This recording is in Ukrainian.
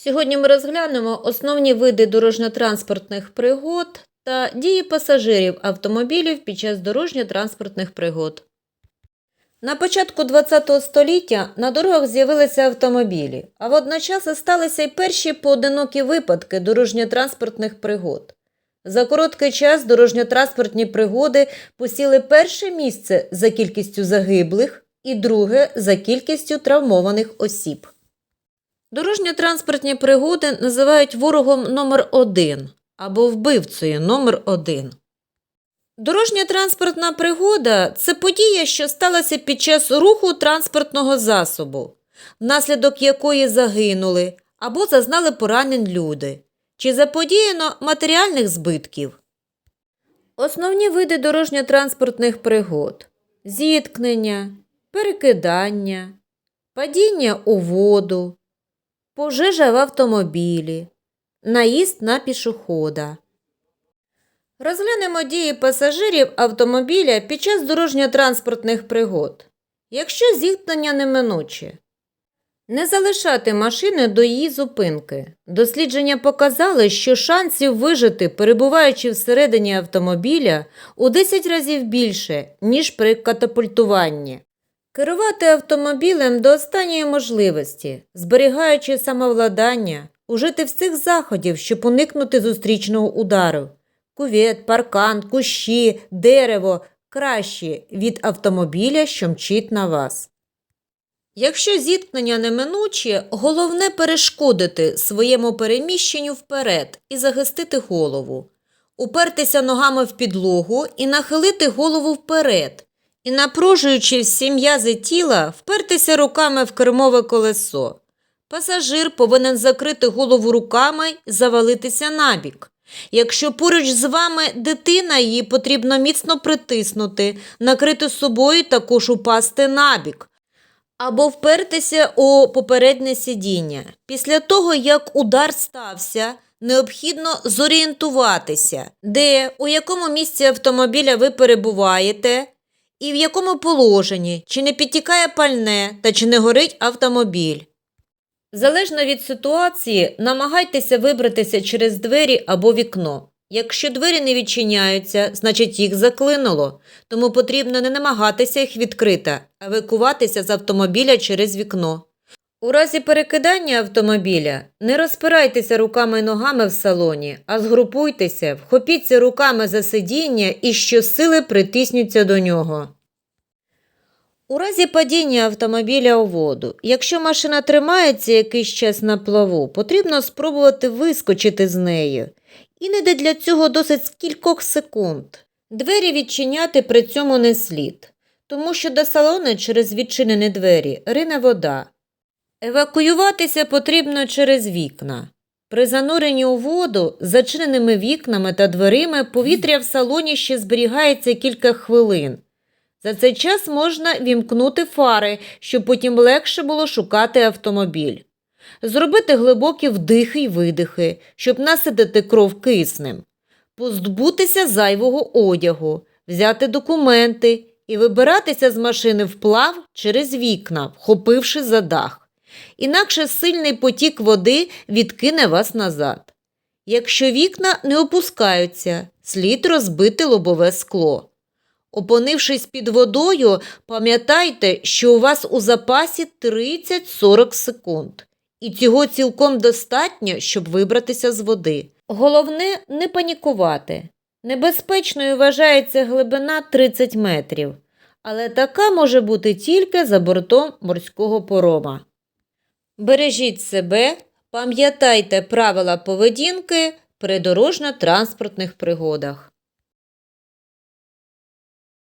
Сьогодні ми розглянемо основні види дорожньо-транспортних пригод та дії пасажирів автомобілів під час дорожньо-транспортних пригод. На початку ХХ століття на дорогах з'явилися автомобілі, а водночас сталися й перші поодинокі випадки дорожньо-транспортних пригод. За короткий час дорожньо-транспортні пригоди посіли перше місце за кількістю загиблих і друге за кількістю травмованих осіб. Дорожньо-транспортні пригоди називають ворогом номер один або вбивцею номер один. Дорожньо-транспортна пригода це подія, що сталася під час руху транспортного засобу, внаслідок якої загинули або зазнали поранень люди, чи заподіяно матеріальних збитків. Основні види дорожньо-транспортних пригод зіткнення, перекидання, падіння у воду, пожежа в автомобілі, наїзд на пішохода. Розглянемо дії пасажирів автомобіля під час дорожньо-транспортних пригод. Якщо зіткнення неминуче, не залишати машини до її зупинки. Дослідження показали, що шансів вижити, перебуваючи всередині автомобіля, у 10 разів більше, ніж при катапультуванні. Керувати автомобілем до останньої можливості, зберігаючи самовладання, ужити всіх заходів, щоб уникнути зустрічного удару. Кувет, паркан, кущі, дерево кращі від автомобіля, що мчить на вас. Якщо зіткнення неминуче, головне перешкодити своєму переміщенню вперед і захистити голову, упертися ногами в підлогу і нахилити голову вперед, і, напружуючи всі м'язи тіла, впертися руками в кермове колесо. Пасажир повинен закрити голову руками і завалитися набік. Якщо поруч з вами дитина, її потрібно міцно притиснути, накрити собою також упасти набік. Або впертися у попереднє сидіння. Після того, як удар стався, необхідно зорієнтуватися, де, у якому місці автомобіля ви перебуваєте, і в якому положенні, чи не підтікає пальне та чи не горить автомобіль. Залежно від ситуації, намагайтеся вибратися через двері або вікно. Якщо двері не відчиняються, значить їх заклинуло, тому потрібно не намагатися їх відкрити, а евакуватися з автомобіля через вікно. У разі перекидання автомобіля не розпирайтеся руками і ногами в салоні, а згрупуйтеся, вхопіться руками за сидіння і щосили притиснються до нього. У разі падіння автомобіля у воду, якщо машина тримається якийсь час на плаву, потрібно спробувати вискочити з нею. Іноді для цього досить кількох секунд. Двері відчиняти при цьому не слід, тому що до салону через відчинені двері рине вода. Евакуюватися потрібно через вікна. При зануренні у воду зачиненими вікнами та дверима повітря в салоні ще зберігається кілька хвилин. За цей час можна вімкнути фари, щоб потім легше було шукати автомобіль. Зробити глибокі вдихи й видихи, щоб насидити кров киснем. Позбутися зайвого одягу, взяти документи і вибиратися з машини вплав через вікна, вхопивши за дах. Інакше сильний потік води відкине вас назад. Якщо вікна не опускаються, слід розбити лобове скло. Опинившись під водою, пам'ятайте, що у вас у запасі 30-40 секунд. І цього цілком достатньо, щоб вибратися з води. Головне не панікувати. Небезпечною вважається глибина 30 метрів, але така може бути тільки за бортом морського порома. Бережіть себе, пам'ятайте правила поведінки при дорожньо-транспортних пригодах.